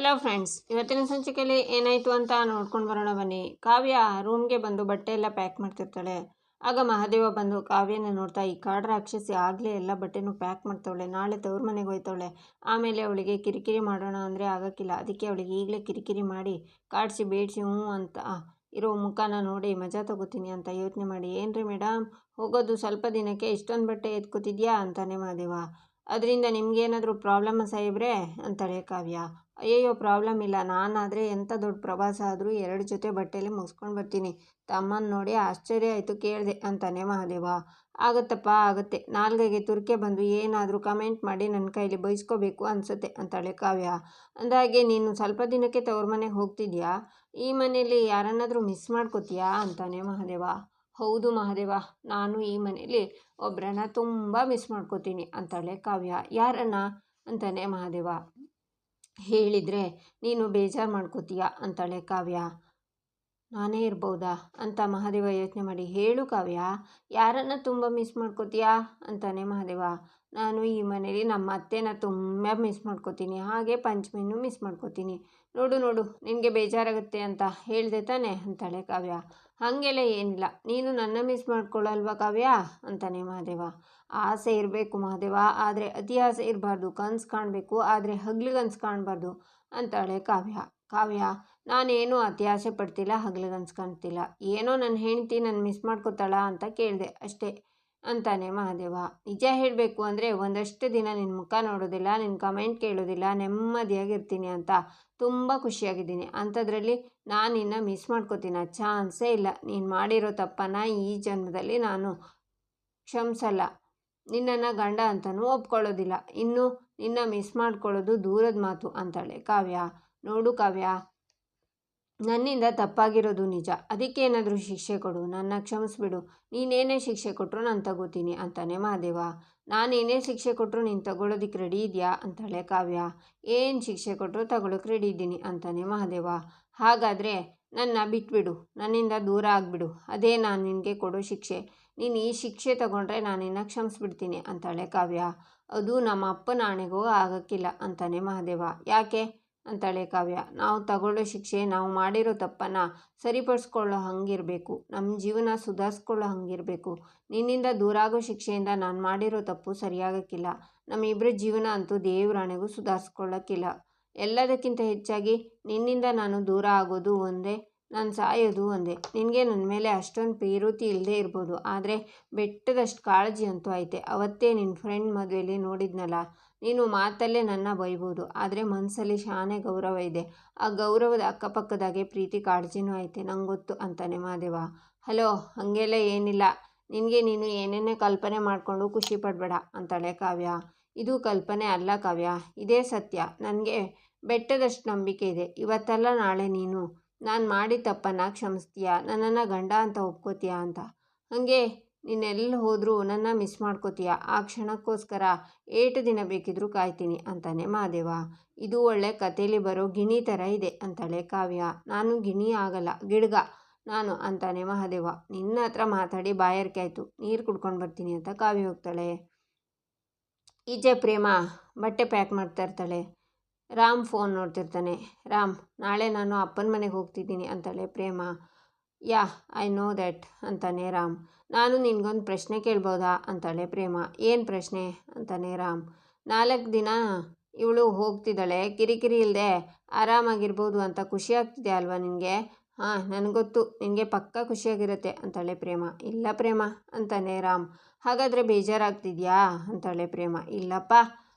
Hello friends ಇವತ್ತಿನ ಸಂಚಿಕೆಯಲ್ಲಿ ಏನಾಯಿತು ಅಂತ ನೋಡ್ಕೊಂಡು ಬರೋಣ ಬನ್ನಿ. ಕಾವ್ಯ ರೂಮ್ಗೆ ಬಂದು ಬಟ್ಟೆ ಎಲ್ಲ ಪ್ಯಾಕ್ ಮಾಡ್ತಿರ್ತಾಳೆ. ಆಗ ಮಹಾದೇವ ಬಂದು ಕಾವ್ಯನ ನೋಡ್ತಾ, ಈ ಕಾಡ ರಾಕ್ಷಸಿ ಆಗಲೇ ಎಲ್ಲ ಬಟ್ಟೆನೂ ಪ್ಯಾಕ್ ಮಾಡ್ತಾವಳೆ. ನಾಳೆ ತವ್ರ ಮನೆಗೆ ಹೋಯ್ತಾವಳೆ. ಆಮೇಲೆ ಅವಳಿಗೆ ಕಿರಿಕಿರಿ ಮಾಡೋಣ ಅಂದರೆ ಆಗೋಕ್ಕಿಲ್ಲ. ಅದಕ್ಕೆ ಅವಳಿಗೆ ಈಗಲೇ ಕಿರಿಕಿರಿ ಮಾಡಿ ಕಾಡಿಸಿ ಬೇಡಿಸಿ ಹ್ಞೂ ಅಂತ ಇರೋ ಮುಖನ ನೋಡಿ ಮಜಾ ತಗೋತೀನಿ ಅಂತ ಯೋಚನೆ ಮಾಡಿ. ಏನ್ರಿ ಮೇಡಮ್ ಹೋಗೋದು ಸ್ವಲ್ಪ ದಿನಕ್ಕೆ ಇಷ್ಟೊಂದು ಬಟ್ಟೆ ಎತ್ಕೋತಿದ್ಯಾ? ಅಂತಾನೆ ಮಹಾದೇವ. ಅದರಿಂದ ನಿಮಗೇನಾದರೂ ಪ್ರಾಬ್ಲಮ್ ಸಾಹೇಬ್ರೆ, ಅಂತಾಳೆ ಕಾವ್ಯ. ಅಯ್ಯಯ್ಯೋ ಪ್ರಾಬ್ಲಮ್ ಇಲ್ಲ. ನಾನಾದರೆ ಎಂಥ ದೊಡ್ಡ ಪ್ರವಾಸ ಆದರೂ ಎರಡು ಜೊತೆ ಬಟ್ಟೆಯಲ್ಲಿ ಮುಗಿಸ್ಕೊಂಡು ಬರ್ತೀನಿ. ತಮ್ಮನ್ನು ನೋಡಿ ಆಶ್ಚರ್ಯ ಆಯಿತು ಕೇಳಿದೆ, ಅಂತಾನೆ ಮಹಾದೇವ. ಆಗತ್ತಪ್ಪ, ಆಗುತ್ತೆ. ನಾಲ್ಗೆಗೆ ತುರ್ಕೆ ಬಂದು ಏನಾದರೂ ಕಮೆಂಟ್ ಮಾಡಿ ನನ್ನ ಕೈಲಿ ಬಯಸ್ಕೋಬೇಕು ಅನಿಸುತ್ತೆ, ಅಂತಾಳೆ ಕಾವ್ಯ. ಅಂದಾಗೆ ನೀನು ಸ್ವಲ್ಪ ದಿನಕ್ಕೆ ತವ್ರ ಮನೆಗೆ ಹೋಗ್ತಿದ್ಯಾ? ಈ ಮನೆಯಲ್ಲಿ ಯಾರನ್ನಾದರೂ ಮಿಸ್ ಮಾಡ್ಕೋತೀಯಾ? ಅಂತಾನೆ ಮಹಾದೇವ. ಹೌದು ಮಹಾದೇವ, ನಾನು ಈ ಮನೆಯಲ್ಲಿ ಒಬ್ಬರನ್ನ ತುಂಬ ಮಿಸ್ ಮಾಡ್ಕೋತೀನಿ ಅಂತಾಳೆ ಕಾವ್ಯ, ಯಾರನ್ನ ಅಂತಾನೆ ಮಹಾದೇವ? ಹೇಳಿದರೆ, ನೀನು ಬೇಜಾರು ಮಾಡ್ಕೋತೀಯ ಅಂತಾಳೆ ಕಾವ್ಯ. ನಾನೇ ಇರ್ಬೋದಾ ಅಂತ ಮಹಾದೇವ ಯೋಚನೆ ಮಾಡಿ, ಹೇಳು ಕಾವ್ಯ, ಯಾರನ್ನು ತುಂಬ ಮಿಸ್ ಮಾಡ್ಕೋತೀಯಾ? ಅಂತಾನೆ ಮಹಾದೇವ. ನಾನು ಈ ಮನೇಲಿ ನಮ್ಮ ಅತ್ತೆನ ತುಂಬ ಮಿಸ್ ಮಾಡ್ಕೋತೀನಿ. ಹಾಗೆ ಪಂಚಮಿನೂ ಮಿಸ್ ಮಾಡ್ಕೋತೀನಿ. ನೋಡು ನೋಡು, ನಿನಗೆ ಬೇಜಾರಾಗುತ್ತೆ ಅಂತ ಹೇಳಿದೆ ತಾನೆ ಅಂತಾಳೆ ಕಾವ್ಯ. ಹಾಗೆಲ್ಲ ಏನಿಲ್ಲ. ನೀನು ನನ್ನ ಮಿಸ್ ಮಾಡ್ಕೊಳ್ಳಲ್ವಾ ಕಾವ್ಯ? ಅಂತಾನೆ ಮಹಾದೇವ. ಆಸೆ ಇರಬೇಕು ಮಹಾದೇವ. ಆದರೆ ಅತಿ ಆಸೆ ಇರಬಾರ್ದು. ಕನಸು ಕಾಣಬೇಕು, ಆದರೆ ಹಗ್ಲಿಗನ್ಸು ಕಾಣಬಾರ್ದು ಅಂತಾಳೆ ಕಾವ್ಯ. ಕಾವ್ಯ, ನಾನೇನು ಅತಿ ಆಸೆ ಪಡ್ತಿಲ್ಲ ಹಗ್ಲಿಗನ್ಸು ಕಾಣ್ತಿಲ್ಲ. ಏನೋ ನನ್ನ ಹೆಂಡತಿ ನನ್ನ ಮಿಸ್ ಮಾಡ್ಕೋತಾಳ ಅಂತ ಕೇಳಿದೆ ಅಷ್ಟೇ. ಅಂತಾನೆ ಮಹಾದೇವ. ನಿಜ ಹೇಳಬೇಕು ಅಂದರೆ ಒಂದಷ್ಟು ದಿನ ನಿನ್ನ ಮುಖ ನೋಡೋದಿಲ್ಲ ನಿನ್ನ ಕಮೆಂಟ್ ಕೇಳೋದಿಲ್ಲ, ನೆಮ್ಮದಿಯಾಗಿರ್ತೀನಿ ಅಂತ ತುಂಬ ಖುಷಿಯಾಗಿದ್ದೀನಿ. ಅಂಥದ್ರಲ್ಲಿ ನಾನು ನಿನ್ನ ಮಿಸ್ ಮಾಡ್ಕೋತೀನ. ಚಾನ್ಸೇ ಇಲ್ಲ. ನೀನು ಮಾಡಿರೋ ತಪ್ಪನ್ನು ಈ ಜನ್ಮದಲ್ಲಿ ನಾನು ಕ್ಷಮಿಸಲ್ಲ. ನಿನ್ನನ್ನು ಗಂಡ ಅಂತಲೂ ಒಪ್ಕೊಳ್ಳೋದಿಲ್ಲ. ಇನ್ನು ನಿನ್ನ ಮಿಸ್ ಮಾಡ್ಕೊಳ್ಳೋದು ದೂರದ ಮಾತು ಅಂತಾಳೆ ಕಾವ್ಯ. ನೋಡು ಕಾವ್ಯ. ನನ್ನಿಂದ ತಪ್ಪಾಗಿರೋದು ನಿಜ. ಅದಕ್ಕೆ ಏನಾದರೂ ಶಿಕ್ಷೆ ಕೊಡು. ನನ್ನ ಕ್ಷಮಿಸ್ಬಿಡು. ನೀನೇನೇ ಶಿಕ್ಷೆ ಕೊಟ್ಟರು ನಾನು ತಗೋತೀನಿ ಅಂತಾನೆ ಮಹಾದೇವ ನಾನೇನೇ ಶಿಕ್ಷೆ ಕೊಟ್ಟರು ನೀನು ತಗೊಳ್ಳೋದಕ್ಕೆ ರೆಡಿ ಇದೆಯಾ? ಅಂತಾಳೆ ಕಾವ್ಯ. ಏನು ಶಿಕ್ಷೆ ಕೊಟ್ಟರು ತಗೊಳ್ಳೋಕೆ ರೆಡಿ ಇದ್ದೀನಿ ಅಂತಾನೆ ಮಹಾದೇವ ಹಾಗಾದರೆ ನನ್ನ ಬಿಟ್ಬಿಡು. ನನ್ನಿಂದ ದೂರ ಆಗಿಬಿಡು. ಅದೇ ನಾನು ನಿನಗೆ ಕೊಡೋ ಶಿಕ್ಷೆ. ನೀನು ಈ ಶಿಕ್ಷೆ ತಗೊಂಡ್ರೆ ನಾನು ನಿನ್ನ ಕ್ಷಮಿಸ್ಬಿಡ್ತೀನಿ ಅಂತಾಳೆ ಕಾವ್ಯ. ಅದು ನಮ್ಮ ಅಪ್ಪನ ಆಣೆಗೂ ಆಗೋಕ್ಕಿಲ್ಲ ಅಂತಾನೆ ಮಹಾದೇವ ಯಾಕೆ? ಅಂತಾಳೆ ಕಾವ್ಯ. ನಾವು ತಗೊಳ್ಳೋ ಶಿಕ್ಷೆ, ನಾವು ಮಾಡಿರೋ ತಪ್ಪನ್ನು ಸರಿಪಡಿಸ್ಕೊಳ್ಳೋ ಹಂಗಿರಬೇಕು. ನಮ್ಮ ಜೀವನ ಸುಧಾರಿಸ್ಕೊಳ್ಳೋ ಹಂಗಿರಬೇಕು. ನಿನ್ನಿಂದ ದೂರ ಆಗೋ ಶಿಕ್ಷೆಯಿಂದ ನಾನು ಮಾಡಿರೋ ತಪ್ಪು ಸರಿಯಾಗಕ್ಕಿಲ್ಲ. ನಮ್ಮಿಬ್ಬರ ಜೀವನ ಅಂತೂ ದೇವರಾಣೆಗೂ ಸುಧಾರಿಸ್ಕೊಳ್ಳೋಕ್ಕಿಲ್ಲ. ಎಲ್ಲದಕ್ಕಿಂತ ಹೆಚ್ಚಾಗಿ ನಿನ್ನಿಂದ ನಾನು ದೂರ ಆಗೋದು ಒಂದೇ, ನಾನು ಸಾಯೋದು ಒಂದೇ. ನಿನಗೆ ನನ್ನ ಮೇಲೆ ಅಷ್ಟೊಂದು ಪ್ರೀತಿ ಇಲ್ಲದೆ ಇರ್ಬೋದು. ಆದರೆ ಬೆಟ್ಟದಷ್ಟು ಕಾಳಜಿ ಅಂತೂ ಐತೆ. ಅವತ್ತೇ ನಿನ್ನ ಫ್ರೆಂಡ್ ಮದುವೆಯಲ್ಲಿ ನೋಡಿದ್ನಲ್ಲ ನೀನು ಮಾತಲ್ಲೇ ನನ್ನ ಬೈಬೋದು. ಆದರೆ ಮನಸ್ಸಲ್ಲಿ ಶಾನೆ ಗೌರವ ಇದೆ. ಆ ಗೌರವದ ಅಕ್ಕಪಕ್ಕದಾಗೆ ಪ್ರೀತಿ ಕಾಳಜಿನೂ ಐತೆ. ನಂಗೆ ಗೊತ್ತು ಅಂತಾನೆ ಮಾದೇವ. ಹಲೋ, ಹಾಗೆಲ್ಲ ಏನಿಲ್ಲ. ನಿನಗೆ ನೀನು ಏನೇನೇ ಕಲ್ಪನೆ ಮಾಡಿಕೊಂಡು ಖುಷಿ ಪಡಬೇಡ ಅಂತಾಳೆ ಕಾವ್ಯ. ಇದು ಕಲ್ಪನೆ ಅಲ್ಲ ಕಾವ್ಯ. ಇದೇ ಸತ್ಯ. ನನಗೆ ಬೆಟ್ಟದಷ್ಟು ನಂಬಿಕೆ ಇದೆ. ಇವತ್ತಲ್ಲ ನಾಳೆ ನೀನು. ನಾನು ಮಾಡಿ ತಪ್ಪನ್ನು ಕ್ಷಮಿಸ್ತೀಯಾ? ನನ್ನನ್ನು ಗಂಡ ಅಂತ ಒಪ್ಕೋತೀಯಾ ಅಂತ. ಹಾಗೆ ನೀನೆಲ್ಲಿ ಹೋದರೂ ನನ್ನ ಮಿಸ್ ಮಾಡ್ಕೋತೀಯ. ಆ ಕ್ಷಣಕ್ಕೋಸ್ಕರ ಏಟು ದಿನ ಬೇಕಿದ್ರೂ ಕಾಯ್ತೀನಿ ಅಂತಾನೆ ಮಹಾದೇವ. ಇದು ಒಳ್ಳೆ ಕಥೆಯಲ್ಲಿ ಬರೋ ಗಿಣಿ ಥರ ಇದೆ ಅಂತಾಳೆ ಕಾವ್ಯ. ನಾನು ಗಿಣಿ ಆಗಲ್ಲ, ಗಿಡ್ಗ ನಾನು ಅಂತಾನೆ ಮಹಾದೇವ. ನಿನ್ನ ಹತ್ರ ಮಾತಾಡಿ ಬಾಯಾರಿಕೆ ಆಯಿತು. ನೀರು ಕುಡ್ಕೊಂಡು ಬರ್ತೀನಿ ಅಂತ ಕಾವ್ಯ ಹೋಗ್ತಾಳೆ. ಈಜೆ ಪ್ರೇಮ, ಬಟ್ಟೆ ಪ್ಯಾಕ್ ಮಾಡ್ತಾ ಇರ್ತಾಳೆ. ರಾಮ್ ಫೋನ್ ನೋಡ್ತಿರ್ತಾನೆ. ರಾಮ್, ನಾಳೆ ನಾನು ಅಪ್ಪನ ಮನೆಗೆ ಹೋಗ್ತಿದ್ದೀನಿ ಅಂತಾಳೆ Prema. Yeah, I know that ಅಂತಾನೆ ರಾಮ್. ನಾನು ನಿನಗೊಂದು ಪ್ರಶ್ನೆ ಕೇಳ್ಬೋದಾ? ಅಂತಾಳೆ ಪ್ರೇಮ. ಏನು ಪ್ರಶ್ನೆ? ಅಂತಾನೆ ರಾಮ್. ನಾಲ್ಕು ದಿನ ಇವಳು ಹೋಗ್ತಿದ್ದಾಳೆ. ಕಿರಿಕಿರಿ ಇಲ್ಲದೆ ಆರಾಮಾಗಿರ್ಬೋದು ಅಂತ ಖುಷಿ ಆಗ್ತಿದೆ ಅಲ್ವಾ ನಿನಗೆ? ಹಾಂ, ನನಗೊತ್ತು. ನಿನಗೆ ಪಕ್ಕ ಖುಷಿಯಾಗಿರುತ್ತೆ, ಅಂತಾಳೆ ಪ್ರೇಮ. ಇಲ್ಲ ಪ್ರೇಮ, ಅಂತಾನೆ ರಾಮ್. ಹಾಗಾದರೆ ಬೇಜಾರಾಗ್ತಿದ್ಯಾ? ಅಂತಾಳೆ ಪ್ರೇಮ. ಇಲ್ಲಪ್ಪ.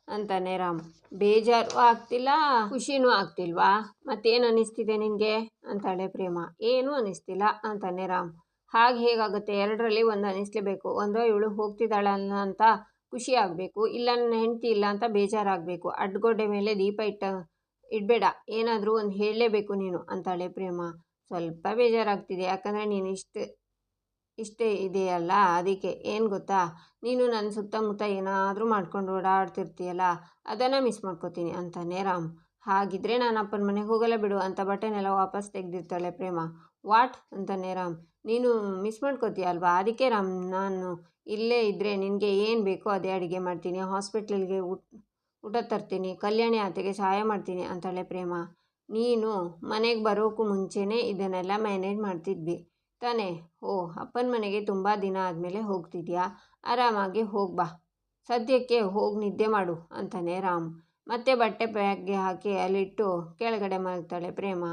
ಅಂತಾನೆ ರಾಮ್. ಬೇಜಾರು ಆಗ್ತಿಲ್ಲ, ಖುಷಿನೂ ಆಗ್ತಿಲ್ವಾ? ಮತ್ತೇನು ಅನ್ನಿಸ್ತಿದೆ ನಿನಗೆ? ಅಂತಾಳೆ ಪ್ರೇಮ. ಏನೂ ಅನ್ನಿಸ್ತಿಲ್ಲ ಅಂತಾನೆ ರಾಮ್. ಹಾಗೆ ಹೇಗಾಗುತ್ತೆ? ಎರಡರಲ್ಲಿ ಒಂದು ಅನ್ನಿಸ್ಲೇಬೇಕು ಒಂದು ಇವಳು ಹೋಗ್ತಿದ್ದಾಳಲ್ಲ ಅಂತ ಖುಷಿ ಆಗಬೇಕು. ಇಲ್ಲ ನನ್ನ ಹೆಂಡತಿ ಇಲ್ಲ ಅಂತ ಬೇಜಾರಾಗಬೇಕು ಅಡ್ಗೋಡೆ ಮೇಲೆ ದೀಪ ಇಟ್ಟ, ಇಡಬೇಡ. ಏನಾದರೂ ಒಂದು ಹೇಳಲೇಬೇಕು ನೀನು, ಅಂತಾಳೆ ಪ್ರೇಮ. ಸ್ವಲ್ಪ ಬೇಜಾರಾಗ್ತಿದೆ ಯಾಕಂದರೆ ನೀನು ಇಷ್ಟು ಇಷ್ಟೇ ಇದೆಯಲ್ಲ? ಅದಕ್ಕೆ ಏನು ಗೊತ್ತಾ? ನೀನು ನನ್ನ ಸುತ್ತಮುತ್ತ ಏನಾದರೂ ಮಾಡ್ಕೊಂಡು ಓಡಾಡ್ತಿರ್ತೀಯಲ್ಲ, ಅದನ್ನು ಮಿಸ್ ಮಾಡ್ಕೋತೀನಿ ಅಂತಾನೆ ರಾಮ್. ಹಾಗಿದ್ರೆ ನಾನು ಅಪ್ಪನ ಮನೆಗೆ ಹೋಗಲ್ಲ ಬಿಡು, ಅಂತ ಬಟ್ಟೆನೆಲ್ಲ ವಾಪಸ್ ತೆಗೆದಿರ್ತಾಳೆ ಪ್ರೇಮ. ವಾಟ್? ಅಂತಾನೆ ರಾಮ್. ನೀನು ಮಿಸ್ ಮಾಡ್ಕೋತೀಯ ಅಲ್ವಾ? ಅದಕ್ಕೆ ರಾಮ್, ನಾನು ಇಲ್ಲೇ ಇದ್ದರೆ ನಿನಗೆ ಏನು ಬೇಕೋ ಅದೇ ಅಡುಗೆ ಮಾಡ್ತೀನಿ. ಹಾಸ್ಪಿಟ್ಲಿಗೆ ಊಟ ಊಟ ತರ್ತೀನಿ, ಕಲ್ಯಾಣಿ ಆತೆಗೆ ಸಹಾಯ ಮಾಡ್ತೀನಿ ಅಂತಾಳೆ ಪ್ರೇಮ. ನೀನು ಮನೆಗೆ ಬರೋಕ್ಕೂ ಮುಂಚೆನೇ ಇದನ್ನೆಲ್ಲ ಮ್ಯಾನೇಜ್ ಮಾಡ್ತಿದ್ವಿ. ತಾನೇ. ಓ, ಅಪ್ಪನ ಮನೆಗೆ ತುಂಬ ದಿನ ಆದಮೇಲೆ ಹೋಗ್ತಿದ್ಯಾ? ಆರಾಮಾಗಿ ಹೋಗ್ಬಾ ಸದ್ಯಕ್ಕೆ ಹೋಗಿ ನಿದ್ದೆ ಮಾಡು, ಅಂತಾನೆ ರಾಮ್. ಮತ್ತೆ ಬಟ್ಟೆ ಬ್ಯಾಗ್ಗೆ ಹಾಕಿ ಅಲ್ಲಿಟ್ಟು ಕೆಳಗಡೆ ಮಲಗ್ತಾಳೆ ಪ್ರೇಮ.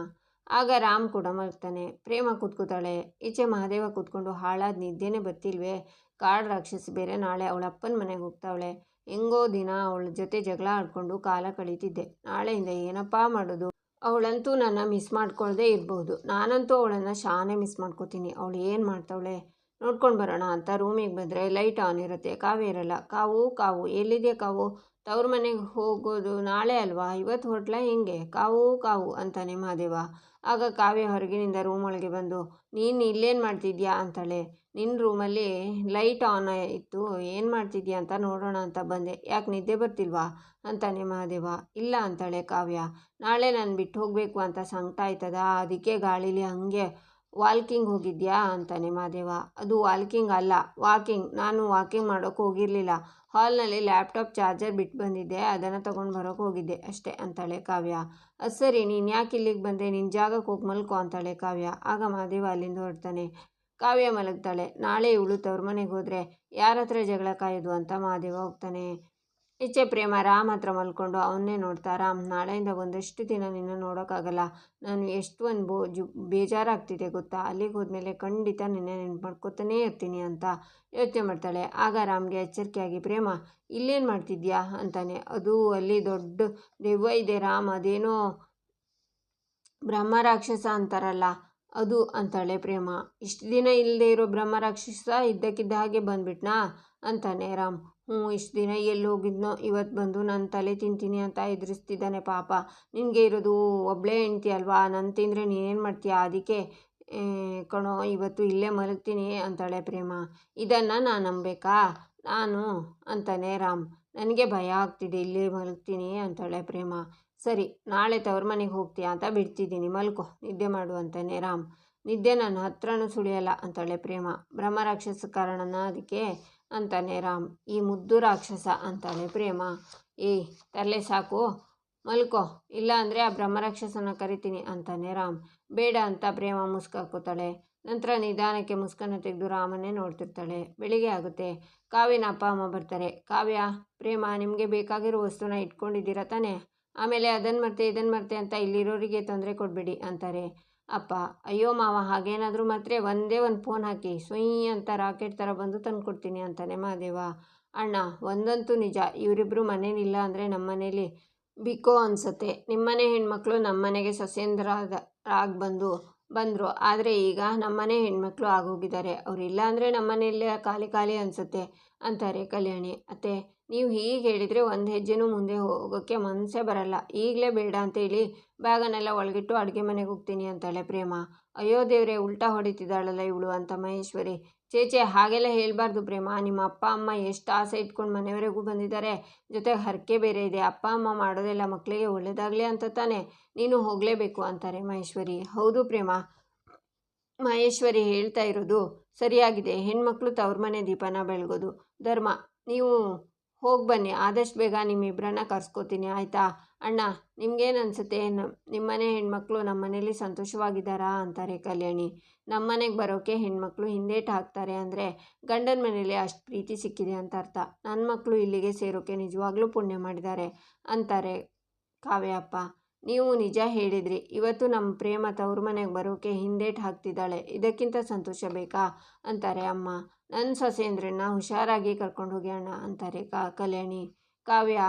ಆಗ ರಾಮ್ ಕೂಡ ಮಲಗ್ತಾನೆ. ಪ್ರೇಮ ಕೂತ್ಕೋತಾಳೆ. ಈಚೆ ಮಹಾದೇವ ಕೂತ್ಕೊಂಡು ಹಾಳಾದ ನಿದ್ದೆನೇ ಬರ್ತಿಲ್ವೇ? ಕಾಡು ರಾಕ್ಷಸಿ ಬೇರೆ ನಾಳೆ ಅವಳ ಅಪ್ಪನ ಮನೆಗೆ ಹೋಗ್ತಾವಳೆ. ಹೆಂಗೋ ದಿನ ಅವಳ ಜೊತೆ ಜಗಳ ಆಡ್ಕೊಂಡು ಕಾಲ ಕಳೀತಿದ್ದೆ. ನಾಳೆಯಿಂದ ಏನಪ್ಪ ಮಾಡೋದು? ಅವಳಂತೂ ನನ್ನ ಮಿಸ್ ಮಾಡ್ಕೊಳ್ದೇ ಇರ್ಬೋದು. ನಾನಂತೂ ಅವಳನ್ನು ಶಾನೆ ಮಿಸ್ ಮಾಡ್ಕೋತೀನಿ. ಅವಳು ಏನು ಮಾಡ್ತಾವಳೆ? ನೋಡ್ಕೊಂಡು ಬರೋಣ ಅಂತ ರೂಮಿಗೆ ಬಂದರೆ ಲೈಟ್ ಆನ್ ಇರುತ್ತೆ. ಕಾವು ಇರಲ್ಲ. ಕಾವು ಕಾವು. ಎಲ್ಲಿದೆಯಾ ಕಾವು? ತವ್ರ ಮನೆಗೆ ಹೋಗೋದು ನಾಳೆ ಅಲ್ವಾ? ಇವತ್ತು ಹೊಟ್ಲ ಹೆಂಗೆ? ಕಾವು ಕಾವು ಅಂತಾನೆ ಮಹಾದೇವ. ಆಗ ಕಾವ್ಯ ಹೊರಗಿನಿಂದ ರೂಮ್ ಒಳಗೆ ಬಂದು, ನೀನು ಇಲ್ಲೇನು ಮಾಡ್ತಿದ್ಯಾ? ಅಂತಾಳೆ. ನಿನ್ನ ರೂಮಲ್ಲಿ ಲೈಟ್ ಆನ್ ಇತ್ತು, ಏನು ಮಾಡ್ತಿದ್ಯಾ ಅಂತ ನೋಡೋಣ ಅಂತ ಬಂದೆ. ಯಾಕೆ ನಿದ್ದೆ ಬರ್ತಿಲ್ವಾ ಅಂತಾನೆ ಮಹಾದೇವ ಇಲ್ಲ ಅಂತಾಳೆ ಕಾವ್ಯ. ನಾಳೆ ನಾನು ಬಿಟ್ಟು ಹೋಗಬೇಕು ಅಂತ ಸಂಕಟ ಆಯ್ತದ, ಅದಕ್ಕೆ ಗಾಳಿಲಿ ಹಾಗೆ ವಾಲ್ಕಿಂಗ್ ಹೋಗಿದ್ಯಾ ಅಂತಾನೆ ಮಹಾದೇವ ಅದು ವಾಲ್ಕಿಂಗ್ ಅಲ್ಲ, ವಾಕಿಂಗ್. ನಾನು ವಾಕಿಂಗ್ ಮಾಡೋಕ್ಕೆ ಹೋಗಿರಲಿಲ್ಲ. ಹಾಲ್ನಲ್ಲಿ ಲ್ಯಾಪ್ಟಾಪ್ ಚಾರ್ಜರ್ ಬಿಟ್ಟು ಬಂದಿದ್ದೆ ಅದನ್ನು ತೊಗೊಂಡು ಬರೋಕ್ಕೆ ಹೋಗಿದ್ದೆ ಅಷ್ಟೇ ಅಂತಾಳೆ ಕಾವ್ಯ. ಅದು ಸರಿ, ನೀನು ಯಾಕೆ ಇಲ್ಲಿಗೆ ಬಂದೆ? ನಿನ್ನ ಜಾಗಕ್ಕೆ ಹೋಗಿ ಮಲ್ಕೋ ಅಂತಾಳೆ ಕಾವ್ಯ. ಆಗ ಮಹಾದೇವ ಅಲ್ಲಿಂದ ಹೊರಡ್ತಾನೆ ಕಾವ್ಯ ಮಲಗ್ತಾಳೆ. ನಾಳೆ ಇವಳು ತವ್ರ ಮನೆಗೆ ಹೋದರೆ ಯಾರ ಹತ್ರ ಜಗಳ ಕಾಯೋದು ಅಂತ ಮಹಾದೇವ ಹೋಗ್ತಾನೆ. ಇಚ್ಛೆ ಪ್ರೇಮ ರಾಮ್ ಹತ್ರ ಮಲ್ಕೊಂಡು ಅವನ್ನೇ ನೋಡ್ತಾ, ರಾಮ್, ನಾಳೆಯಿಂದ ಒಂದಷ್ಟು ದಿನ ನಿನ್ನ ನೋಡೋಕ್ಕಾಗಲ್ಲ. ನಾನು ಎಷ್ಟು ಒಂದು ಬೋ ಜು ಬೇಜಾರಾಗ್ತಿದೆ ಗೊತ್ತಾ? ಅಲ್ಲಿಗೆ ಹೋದ್ಮೇಲೆ ಖಂಡಿತ ನಿನ್ನೆ ನೆನ್ಪು ಮಾಡ್ಕೋತಾನೇ ಇರ್ತೀನಿ ಅಂತ ಯೋಚನೆ ಮಾಡ್ತಾಳೆ. ಆಗ ರಾಮ್ಗೆ ಎಚ್ಚರಿಕೆಯಾಗಿ, ಪ್ರೇಮ, ಇಲ್ಲೇನು ಮಾಡ್ತಿದ್ಯಾ? ಅಂತಾನೆ. ಅದು ಅಲ್ಲಿ ದೊಡ್ಡ ದೆವ್ವ ಇದೆ ರಾಮ್. ಅದೇನೋ ಬ್ರಹ್ಮ ರಾಕ್ಷಸ ಅಂತಾರಲ್ಲ. ಅದು ಅಂತಾಳೆ ಪ್ರೇಮ. ಇಷ್ಟು ದಿನ ಇಲ್ಲದೆ ಇರೋ ಬ್ರಹ್ಮ ರಾಕ್ಷಸ ಇದ್ದಕ್ಕಿದ್ದ ಹಾಗೆ ಬಂದ್ಬಿಟ್ನಾ? ಅಂತಾನೆ ರಾಮ್. ಹ್ಞೂ, ಇಷ್ಟು ದಿನ ಎಲ್ಲಿ ಹೋಗಿದ್ನೋ? ಇವತ್ತು ಬಂದು ನನ್ನ ತಲೆ ತಿಂತೀನಿ ಅಂತ ಎದುರಿಸ್ತಿದ್ದಾನೆ ಪಾಪ. ನಿನಗೆ ಇರೋದು ಒಬ್ಬಳೇ ಹೆಂಡ್ತಿ ಅಲ್ವಾ? ನಾನು ತಿಂದರೆ ನೀನೇನು ಮಾಡ್ತೀಯಾ ಅದಕ್ಕೆ? ಕಣೋ, ಇವತ್ತು ಇಲ್ಲೇ ಮಲಗ್ತೀನಿ, ಅಂತಾಳೆ ಪ್ರೇಮ. ಇದನ್ನು ನಾನು ನಂಬೇಕಾ ನಾನು, ಅಂತಾನೆ ರಾಮ್. ನನಗೆ ಭಯ ಆಗ್ತಿದೆ, ಇಲ್ಲೇ ಮಲಗ್ತೀನಿ, ಅಂತಾಳೆ ಪ್ರೇಮ. ಸರಿ, ನಾಳೆ ತವ್ರ ಮನೆಗೆ ಹೋಗ್ತೀಯಾ ಅಂತ ಬಿಡ್ತಿದ್ದೀನಿ. ಮಲ್ಕೋ, ನಿದ್ದೆ ಮಾಡು ಅಂತಾನೆ ರಾಮ್, ನಿದ್ದೆ ನನ್ನ ಹತ್ರನೂ ಸುಳಿಯಲ್ಲ ಅಂತಾಳೆ ಪ್ರೇಮ. ಬ್ರಹ್ಮ ರಾಕ್ಷಸ ಕಾರಣನ ಅದಕ್ಕೆ ಅಂತಾನೆ ರಾಮ್. ಈ ಮುದ್ದು ರಾಕ್ಷಸ ಅಂತಾಳೆ ಪ್ರೇಮ. ಏಯ್, ತರಲೆ ಸಾಕು. ಮಲ್ಕೋ, ಇಲ್ಲ ಅಂದರೆ ಆ ಬ್ರಹ್ಮರಾಕ್ಷಸನ ಕರಿತೀನಿ ಅಂತಾನೆ ರಾಮ್. ಬೇಡ ಅಂತ ಪ್ರೇಮ ಮುಸ್ಕಾಕೋತಾಳೆ. ನಂತರ ನಿಧಾನಕ್ಕೆ ಮುಸ್ಕನ್ನು ತೆಗೆದು ರಾಮನೇ ನೋಡ್ತಿರ್ತಾಳೆ. ಬೆಳಿಗ್ಗೆ ಆಗುತ್ತೆ. ಕಾವ್ಯನ ಅಪ್ಪ ಅಮ್ಮ ಬರ್ತಾರೆ. ಕಾವ್ಯ, ಪ್ರೇಮ, ನಿಮಗೆ ಬೇಕಾಗಿರೋ ವಸ್ತುನ ಇಟ್ಕೊಂಡಿದ್ದೀರಾ ತಾನೇ? ಆಮೇಲೆ ಅದನ್ನು ಮರ್ತೆ ಇದನ್ನು ಮರ್ತೆ ಅಂತ ಇಲ್ಲಿರೋರಿಗೆ ತೊಂದರೆ ಕೊಡಬೇಡಿ ಅಂತಾರೆ. ಅಪ್ಪ, ಅಯ್ಯೋ ಮಾವ, ಹಾಗೇನಾದರೂ ಮಾತ್ರ ಒಂದೇ ಒಂದು ಫೋನ್ ಹಾಕಿ, ಸುಯ್ ಅಂತ ರಾಕೆಟ್ ಥರ ಬಂದು ತಂದು ಕೊಡ್ತೀನಿ ಅಂತಾನೆ ಮಹಾದೇವ. ಅಣ್ಣ, ಒಂದಂತೂ ನಿಜ ಇವರಿಬ್ಬರು ಮನೇಲಿಲ್ಲ ಅಂದರೆ ನಮ್ಮ ಮನೇಲಿ ಬಿಕೋ ಅನಿಸುತ್ತೆ. ನಿಮ್ಮನೆ ಹೆಣ್ಮಕ್ಳು ನಮ್ಮ ಮನೆಗೆ ಸೊಸೇಂದ್ರಾದ ಆಗಿ ಬಂದು, ಬಂದರು. ಆದರೆ ಈಗ ನಮ್ಮನೆ ಹೆಣ್ಮಕ್ಳು ಆಗೋಗಿದ್ದಾರೆ. ಅವರಿಲ್ಲ ಅಂದರೆ ನಮ್ಮನೆಯಲ್ಲೇ ಖಾಲಿ ಖಾಲಿ ಅನಿಸುತ್ತೆ ಅಂತಾರೆ ಕಲ್ಯಾಣಿ. ಅತ್ತೆ ನೀವು ಹೀಗೆ ಹೇಳಿದರೆ ಒಂದು ಹೆಜ್ಜೆನೂ ಮುಂದೆ ಹೋಗೋಕ್ಕೆ ಮನಸ್ಸೇ ಬರಲ್ಲ. ಈಗಲೇ ಬೇಡ ಅಂತೇಳಿ ಬ್ಯಾಗನ್ನೆಲ್ಲ ಒಳಗಿಟ್ಟು ಅಡುಗೆ ಮನೆಗೆ ಹೋಗ್ತೀನಿ ಅಂತಾಳೆ ಪ್ರೇಮ. ಅಯ್ಯೋ ದೇವರೇ, ಉಲ್ಟಾ ಹೊಡಿತಿದ್ದಾಳಲ್ಲ ಇವಳು ಅಂತ ಮಹೇಶ್ವರಿ. ಚೇಚೆ ಹಾಗೆಲ್ಲ ಹೇಳಬಾರ್ದು ಪ್ರೇಮ. ನಿಮ್ಮ ಅಪ್ಪ, ಅಮ್ಮ ಎಷ್ಟು ಆಸೆ ಇಟ್ಕೊಂಡು ಮನೆಯವರೆಗೂ ಬಂದಿದ್ದಾರೆ. ಜೊತೆಗೆ ಹರಕೆ ಬೇರೆ ಇದೆ. ಅಪ್ಪ, ಅಮ್ಮ ಮಾಡೋದೆಲ್ಲ ಮಕ್ಕಳಿಗೆ ಒಳ್ಳೆಯದಾಗಲಿ ಅಂತ ತಾನೇ. ನೀನು ಹೋಗಲೇಬೇಕು ಅಂತಾರೆ ಮಹೇಶ್ವರಿ. ಹೌದು ಪ್ರೇಮ. ಮಹೇಶ್ವರಿ ಹೇಳ್ತಾ ಇರೋದು ಸರಿಯಾಗಿದೆ. ಹೆಣ್ಮಕ್ಳು ತವ್ರ ಮನೆ ದೀಪನ ಬೆಳಗೋದು. ಧರ್ಮ, ನೀವು ಹೋಗಿ ಬನ್ನಿ, ಆದಷ್ಟು ಬೇಗ ನಿಮ್ಮಿಬ್ಬರನ್ನ ಕರ್ಸ್ಕೊತೀನಿ, ಆಯಿತಾ? ಅಣ್ಣ ನಿಮ್ಗೇನು ಅನಿಸುತ್ತೆ ನಿಮ್ಮನೆ ಹೆಣ್ಮಕ್ಳು ನಮ್ಮ ಮನೇಲಿ ಸಂತೋಷವಾಗಿದ್ದಾರಾ ಅಂತಾರೆ ಕಲ್ಯಾಣಿ. ನಮ್ಮ ಮನೆಗೆ ಬರೋಕ್ಕೆ ಹೆಣ್ಮಕ್ಳು ಹಿಂದೇಟು ಹಾಕ್ತಾರೆ ಅಂದರೆ ಗಂಡನ ಮನೇಲಿ ಅಷ್ಟು ಪ್ರೀತಿ ಸಿಕ್ಕಿದೆ ಅಂತ ಅರ್ಥ. ನನ್ನ ಮಕ್ಕಳು ಇಲ್ಲಿಗೆ ಸೇರೋಕೆ ನಿಜವಾಗ್ಲೂ ಪುಣ್ಯ ಮಾಡಿದ್ದಾರೆ ಅಂತಾರೆ ಕಾವ್ಯಪ್ಪ. ನೀವು ನಿಜ ಹೇಳಿದ್ರಿ. ಇವತ್ತು ನಮ್ಮ ಪ್ರೇಮ ತವ್ರ ಮನೆಗೆ ಬರೋಕೆ ಹಿಂದೇಟು ಹಾಕ್ತಿದ್ದಾಳೆ. ಇದಕ್ಕಿಂತ ಸಂತೋಷ ಬೇಕಾ? ಅಂತಾರೆ ಅಮ್ಮ. ನನ್ನ ಸೊಸೆಯಂದ್ರನ್ನ ಹುಷಾರಾಗಿ ಕರ್ಕೊಂಡು ಹೋಗಿ ಅಣ್ಣ ಅಂತಾರೆ ಕಾ, ಕಲ್ಯಾಣಿ. ಕಾವ್ಯ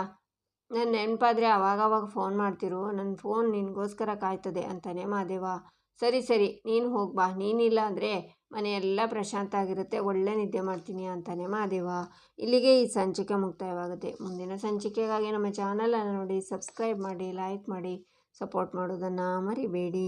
ನನ್ನ ನೆನಪಾದರೆ ಅವಾಗವಾಗ ಫೋನ್ ಮಾಡ್ತಿರು. ನನ್ನ ಫೋನ್ ನಿನಗೋಸ್ಕರ ಕಾಯ್ತದೆ ಅಂತಾನೆ ಮಾದೇವ. ಸರಿ ಸರಿ, ನೀನು ಹೋಗ್ಬಾ ನೀನಿಲ್ಲ ಅಂದರೆ ಮನೆಯೆಲ್ಲ ಪ್ರಶಾಂತ ಆಗಿರುತ್ತೆ. ಒಳ್ಳೆ ನಿದ್ದೆ ಮಾಡ್ತೀನಿ ಅಂತಾನೆ ಮಾದೇವ. ಇಲ್ಲಿಗೆ ಈ ಸಂಚಿಕೆ ಮುಕ್ತಾಯವಾಗುತ್ತೆ. ಮುಂದಿನ ಸಂಚಿಕೆಗಾಗಿ ನಮ್ಮ ಚಾನಲನ್ನು ನೋಡಿ ಸಬ್ಸ್ಕ್ರೈಬ್ ಮಾಡಿ ಲೈಕ್ ಮಾಡಿ ಸಪೋರ್ಟ್ ಮಾಡೋದನ್ನು ಮರಿಬೇಡಿ.